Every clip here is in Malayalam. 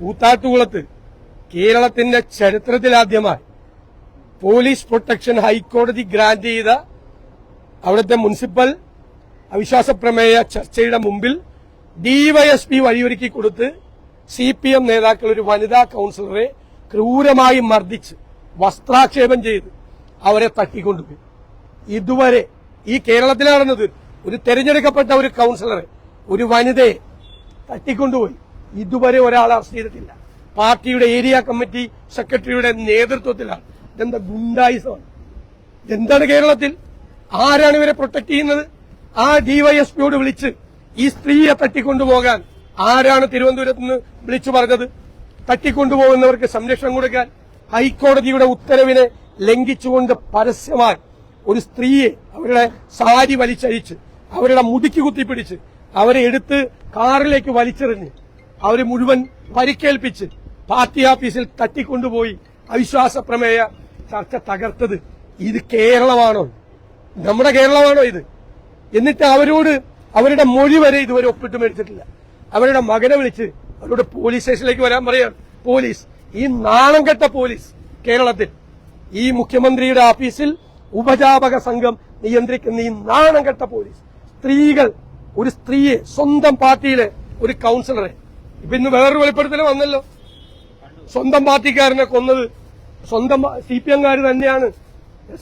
കൂത്താട്ടുകുളത്ത് കേരളത്തിന്റെ ചരിത്രത്തിലാദ്യമായി പോലീസ് പ്രൊട്ടക്ഷൻ ഹൈക്കോടതി ഗ്രാന്റ് ചെയ്ത അവിടുത്തെ മുനിസിപ്പൽ അവിശ്വാസ പ്രമേയ ചർച്ചയുടെ മുമ്പിൽ ഡിവൈഎസ്പി വഴിയൊരുക്കി കൊടുത്ത് സി പി എം നേതാക്കൾ ഒരു വനിതാ കൌൺസിലറെ ക്രൂരമായി മർദ്ദിച്ച് വസ്ത്രാക്ഷേപം ചെയ്ത് അവരെ തട്ടിക്കൊണ്ടുപോയി. ഇതുവരെ ഈ കേരളത്തിൽ നടന്നത് ഒരു തെരഞ്ഞെടുക്കപ്പെട്ട ഒരു കൌൺസിലറെ ഒരു വനിതയെ തട്ടിക്കൊണ്ടുപോയി. ഇതുവരെ ഒരാളെ അറസ്റ്റ് ചെയ്തിട്ടില്ല. പാർട്ടിയുടെ ഏരിയ കമ്മിറ്റി സെക്രട്ടറിയുടെ നേതൃത്വത്തിലാണ്. ഇതെന്താ ഗുണ്ടായിസമാണ്? എന്താണ് കേരളത്തിൽ? ആരാണ് ഇവരെ പ്രൊട്ടക്ട് ചെയ്യുന്നത്? ആ ഡിവൈഎസ്പിയോട് വിളിച്ച് ഈ സ്ത്രീയെ തട്ടിക്കൊണ്ടുപോകാൻ ആരാണ് തിരുവനന്തപുരത്ത് നിന്ന് വിളിച്ചു പറഞ്ഞത്? തട്ടിക്കൊണ്ടുപോകുന്നവർക്ക് സംരക്ഷണം കൊടുക്കാൻ ഹൈക്കോടതിയുടെ ഉത്തരവിനെ ലംഘിച്ചുകൊണ്ട് പരസ്യമായി ഒരു സ്ത്രീയെ അവരുടെ സാരി വലിച്ചഴിച്ച് അവരുടെ മുടിക്ക് കുത്തിപ്പിടിച്ച് അവരെ എടുത്ത് കാറിലേക്ക് വലിച്ചെറിഞ്ഞ് അവരെ മുഴുവൻ പരിക്കേൽപ്പിച്ച് പാർട്ടി ഓഫീസിൽ തട്ടിക്കൊണ്ടുപോയി അവിശ്വാസ പ്രമേയ ചർച്ച തകർത്തത് ഇത് കേരളമാണോ? നമ്മുടെ കേരളമാണോ ഇത്? എന്നിട്ട് അവരോട് അവരുടെ മൊഴി വരെ ഇതുവരെ ഒപ്പിട്ട് മേടിച്ചിട്ടില്ല അവരുടെ മകനെ വിളിച്ച് അവരോട് പോലീസ് സ്റ്റേഷനിലേക്ക് വരാൻ പറയാണ്. പോലീസ് ഈ നാണം കെട്ട പോലീസ് കേരളത്തിൽ. ഈ മുഖ്യമന്ത്രിയുടെ ഓഫീസിൽ ഉപജാപക സംഘം നിയന്ത്രിക്കുന്ന ഈ നാണം കെട്ട പോലീസ്. സ്ത്രീകൾ ഒരു സ്ത്രീയെ സ്വന്തം പാർട്ടിയിലെ ഒരു കൌൺസിലറെ ഇപ്പൊ ഇന്ന് വേറൊരു വെളിപ്പെടുത്തൽ വന്നല്ലോ. സ്വന്തം പാർട്ടിക്കാരനെ കൊന്നത്. സ്വന്തം സി പി എംകാർ തന്നെയാണ്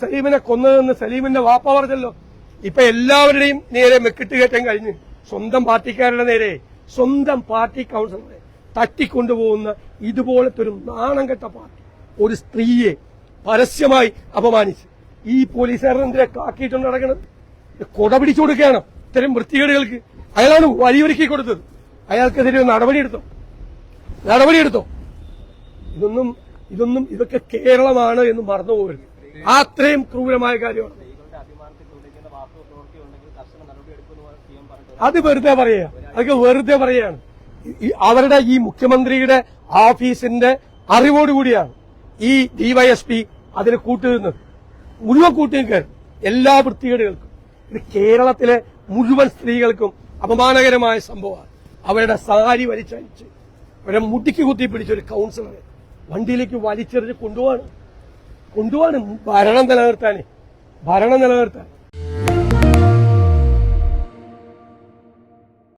സലീമിനെ കൊന്നതെന്ന് സലീമിന്റെ വാപ്പ പറഞ്ഞല്ലോ. ഇപ്പൊ എല്ലാവരുടെയും നേരെ മെക്കിട്ട് കയറ്റം കഴിഞ്ഞ് സ്വന്തം പാർട്ടിക്കാരുടെ നേരെ സ്വന്തം പാർട്ടി കൌൺസിലറെ തട്ടിക്കൊണ്ടുപോകുന്ന ഇതുപോലത്തെ ഒരു നാണം കെട്ട പാർട്ടി ഒരു സ്ത്രീയെ പരസ്യമായി അപമാനിച്ച് ഈ പോലീസുകാരനെതിരെ കാക്കിയിട്ടുണ്ട് നടക്കുന്നത് കൊട പിടിച്ചു കൊടുക്കുകയാണ് ഇത്തരം വൃത്തികേടുകൾക്ക്. അയാളാണ് വഴിയൊരുക്കി കൊടുത്തത്. അയാൾക്കെതിരെ നടപടിയെടുത്തോ. നടപടിയെടുത്തോ. ഇതൊന്നും ഇതൊന്നും ഇതൊക്കെ കേരളമാണ് എന്ന് മറന്നു പോകരുത് അത്രയും ക്രൂരമായ കാര്യമാണ്. അത് വെറുതെ പറയുക. അതൊക്കെ വെറുതെ പറയുകയാണ്. അവരുടെ ഈ മുഖ്യമന്ത്രിയുടെ ഓഫീസിന്റെ അറിവോടുകൂടിയാണ് ഈ ഡിവൈഎസ്പി അതിന് കൂട്ടുനിന്നത് മുഴുവൻ കൂട്ടുനിൽക്കാൻ എല്ലാ വൃത്തികേടുകൾക്കും. ഇത് കേരളത്തിലെ മുഴുവൻ സ്ത്രീകൾക്കും അപമാനകരമായ സംഭവമാണ്. അവരുടെ സാരി വലിച്ചഴിച്ച് അവരെ മുട്ടിക്ക് കുത്തി പിടിച്ച ഒരു കൗൺസിലറെ വണ്ടിയിലേക്ക് വലിച്ചെറിഞ്ഞ് കൊണ്ടുപോവാണ്. കൊണ്ടുപോവാണ്. ഭരണം നിലനിർത്താനേ. ഭരണം നിലനിർത്താൻ